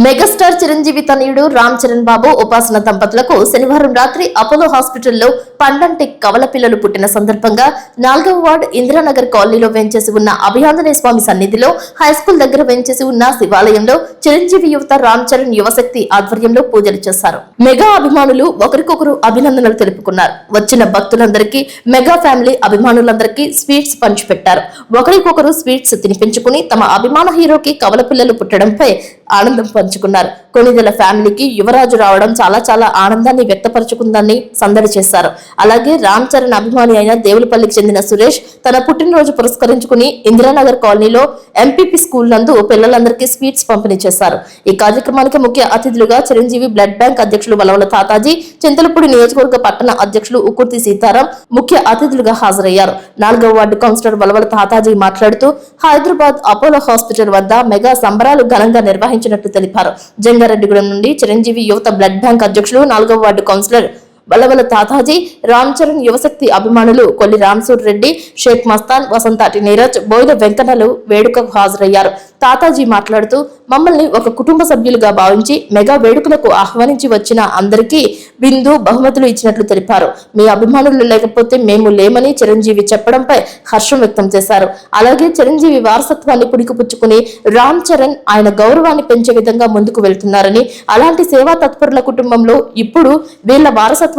Megastar Chiranjeevi తనయుడు రామ్ చరణ్ బాబు ఉపాసన దంపతులకు శనివారం రాత్రి అపోలో హాస్పిటల్లో పండంటి కవల పిల్లలు పుట్టిన సందర్భంగా నాలుగవ వార్డు ఇందిరానగర్ కాలనీలో వెంచేసి ఉన్న అభయాంజనేయ స్వామి సన్నిధిలో హైస్కూల్ దగ్గర వెంచేసి ఉన్న శివాలయంలో చిరంజీవి యువత రామ్ చరణ్ యువశక్తి ఆధ్వర్యంలో పూజలు చేశారు. మెగా అభిమానులు ఒకరికొకరు అభినందనలు తెలుపుకున్నారు. వచ్చిన భక్తులందరికీ మెగా ఫ్యామిలీ అభిమానులందరికీ స్వీట్స్ పంచిపెట్టారు ఒకరికొకరు స్వీట్స్ తినిపించుకుని తమ అభిమాన హీరోకి కవల పిల్లలు పుట్టడంపై ఆనందం పంచుకున్నారు. కొనిదెల ఫ్యామిలీకి యువరాజు రావడం చాలా చాలా ఆనందాన్ని వ్యక్తపరచుకుందని సందడి చేశారు. అలాగే రామ్ చరణ్ అభిమాని అయిన దేవులపల్లికి చెందిన సురేష్ తన పుట్టినరోజు పురస్కరించుకుని ఇందిరానగర్ కాలనీలో ఎంపీపీ స్కూల్ నందు పిల్లలందరికీ స్వీట్స్ పంపిణీ చేశారు. ఈ కార్యక్రమానికి ముఖ్య అతిథులుగా చిరంజీవి బ్లడ్ బ్యాంక్ అధ్యక్షులు వలవల తాతాజీ చింతలపూడి నియోజకవర్గ పట్టణ అధ్యక్షులు ఉకుర్తి సీతారాం ముఖ్య అతిథులుగా హాజరయ్యారు. నాలుగవ వార్డు కౌన్సిలర్ వలవల తాతాజీ మాట్లాడుతూ హైదరాబాద్ అపోలో హాస్పిటల్ వద్ద మెగా సంబరాలు ఘనంగా నిర్వహించినట్లు తెలిపారు. జంగారెడ్డిగూడెం నుండి చిరంజీవి యువత బ్లడ్ బ్యాంక్ అధ్యక్షులు నాలుగవ వార్డు కౌన్సిలర్ బలవల తాతాజీ రామ్ చరణ్ యువశక్తి అభిమానులు కొల్లి రామ్సూర్ రెడ్డి షేక్ మస్తాన్ వసంతాటి నీరజ్ బోయిల వెంకటలు వేడుకకు హాజరయ్యారు. తాతాజీ మాట్లాడుతూ మమ్మల్ని ఒక కుటుంబ సభ్యులుగా భావించి మెగా వేడుకలకు ఆహ్వానించి వచ్చిన అందరికీ బిందు బహుమతులు ఇచ్చినట్లు తెలిపారు. మీ అభిమానులు లేకపోతే మేము లేమని చిరంజీవి చెప్పడంపై హర్షం వ్యక్తం చేశారు. అలాగే చిరంజీవి వారసత్వాన్ని పుడికిపుచ్చుకుని రామ్ చరణ్ ఆయన గౌరవాన్ని పెంచే విధంగా ముందుకు వెళ్తున్నారని అలాంటి సేవా తత్పరుల కుటుంబంలో ఇప్పుడు వీళ్ళ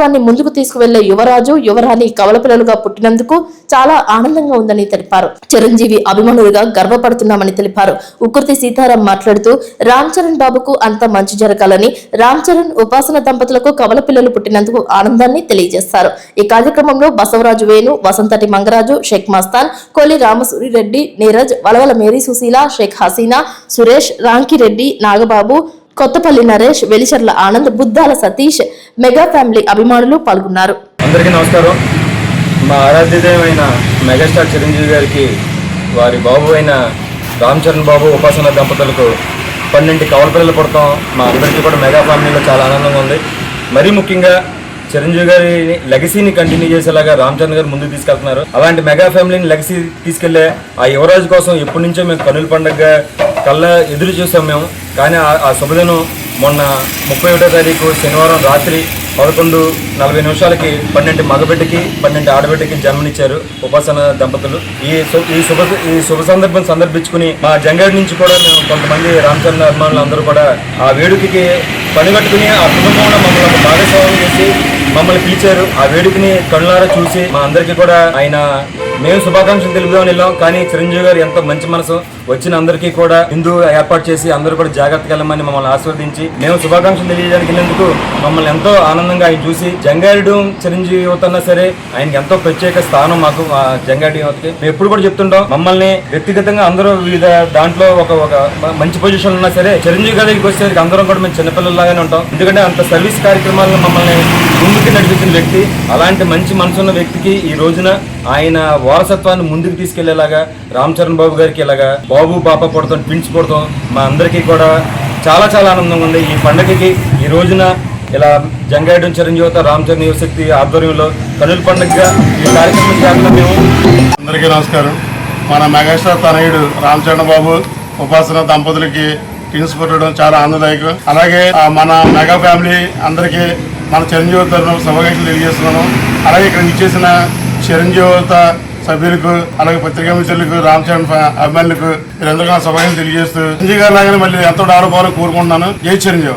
వారసత్వాన్ని ముందుకు తీసుకువెళ్ళే యువరాజు యువరాణి కవల పిల్లలుగా పుట్టినందుకు చాలా ఆనందంగా ఉందని తెలిపారు. చిరంజీవి అభిమానులుగా గర్వపడుతున్నామని తెలిపారు. ఉకృతి సీతారాం మాట్లాడుతూ రామ్ చరణ్ బాబుకు అంత మంచి జరగాలని రామ్ చరణ్ ఉపాసన దంపతులకు కవల పిల్లలు పుట్టినందుకు ఆనందాన్ని తెలియజేస్తారు. ఈ కార్యక్రమంలో Basavaraju Venu Vasantati Mangaraju Sheikh Mastan Koli Ramasuri Reddy Neeraj Valavala Mary Susheela Sheikh Haseena Suresh Rankireddy Nagababu Kothapalli Naresh Velicharla Anand Buddhala Satish mega family అభిమానులు పాల్గొన్నారు. అందరికీ నమస్కారం. మా ఆరాధ్యదేవైన మెగాస్టార్ చిరంజీవి గారికి వారి బాబు అయిన రామ్ చరణ్ బాబు ఉపాసన దంపతులకు పన్నెండు కవల పిల్లలు పడతాం. మా అందరికీ కూడా మెగా ఫ్యామిలీలో చాలా ఆనందంగా ఉంది. మరీ ముఖ్యంగా చిరంజీవి గారి లెగసీని కంటిన్యూ చేసేలాగా రామ్ గారు ముందుకు తీసుకెళ్తున్నారు. అలాంటి మెగా ఫ్యామిలీని లెగసీ తీసుకెళ్ళే ఆ యువరాజు కోసం ఎప్పటి నుంచో మేము కనుల పండుగ కళ్ళ ఎదురు చూసాం మేము. కానీ ఆ- ఆ శుభదినం మొన్న ముప్పై ఒకటో తారీఖు శనివారం రాత్రి పదకొండు నలభై నిమిషాలకి పన్నెండు మగబిడ్డకి పన్నెండు ఆడబిడ్డకి జన్మనిచ్చారు ఉపాసన దంపతులు. ఈ ఈ శుభ ఈ శుభ సందర్భం సందర్భించుకుని మా జంగాడి నుంచి కూడా మేము కొంతమంది రామచంద్ర అభిమానులు అందరూ కూడా ఆ వేడుకకి పనిగట్టుకుని ఆ కుటుంబంలో మమ్మల్ని ఒక భాగస్వామ్యం చేసి మమ్మల్ని పిలిచారు. ఆ వేడుకని కళ్ళారా చూసి మా అందరికీ కూడా ఆయన మేము శుభాకాంక్షలు తెలుపుదామని వెళ్ళాం. కానీ చిరంజీవి గారు ఎంతో మంచి మనసు. వచ్చిన అందరికీ కూడా హిందూ ఏర్పాటు చేసి అందరూ కూడా జాగ్రత్తగా వెళ్ళమని మమ్మల్ని ఆస్వాదించి మేము శుభాకాంక్షలు తెలియజేయడానికి వెళ్ళినందుకు మమ్మల్ని ఎంతో ఆనందంగా ఆయన చూసి జంగారెడ్డి చిరంజీవి యువతన్నా సరే ఆయనకి ఎంతో ప్రత్యేక స్థానం మాకు జంగారెడ్డి యువతకి. మేము ఎప్పుడు కూడా చెప్తుంటాం మమ్మల్ని వ్యక్తిగతంగా అందరూ వివిధ దాంట్లో ఒక ఒక మంచి పొజిషన్ ఉన్నా సరే చిరంజీవి గారి దగ్గరికి వచ్చేసరికి అందరం కూడా మేము చిన్నపిల్లలాగానే ఉంటాం. ఎందుకంటే అంత సర్వీస్ కార్యక్రమాలను మమ్మల్ని ముందుకు నడిపించిన వ్యక్తి అలాంటి మంచి మనసున్న వ్యక్తికి ఈ రోజున ఆయన వారసత్వాన్ని ముందుకు తీసుకెళ్ళేలాగా రామ్ చరణ్ బాబు గారికి ఇలాగా బాబు బాప పడతాం పిలిచి పడతాం మా అందరికీ కూడా చాలా చాలా ఆనందంగా ఉంది. ఈ పండగకి ఈ రోజున ఇలా జంగాయడం చిరంజీవిత రామ్ చరణ్ యువశక్తి ఆధ్వర్యంలో కనుల పండుగగా ఈ కార్యక్రమం చేస్తున్న మేము. అందరికీ నమస్కారం. మన మెగాస్టార్ తనయుడు రామ్ చరణ్ బాబు ఉపాసన దంపతులకి ట్విన్స్ పుట్టడం చాలా ఆనందదాయకం. అలాగే మన మెగా ఫ్యామిలీ అందరికీ మన చిరంజీవి తరఫున శుభాకాంక్షలు తెలియజేస్తున్నాము అలాగే ఇక్కడ ఇచ్చేసిన చిరంజీవిత సభ్యులకు అలాగే పత్రికా మిత్రులకు రామ్ చరణ్ అభిమానులకు వీరందరికీ నా శుభాకాంక్షలు తెలియజేస్తూ చిరంజీవి గారు లాగానే మళ్ళీ ఎంతో డెవలప్ కోరుకుంటున్నాను. జై చిరంజీవి.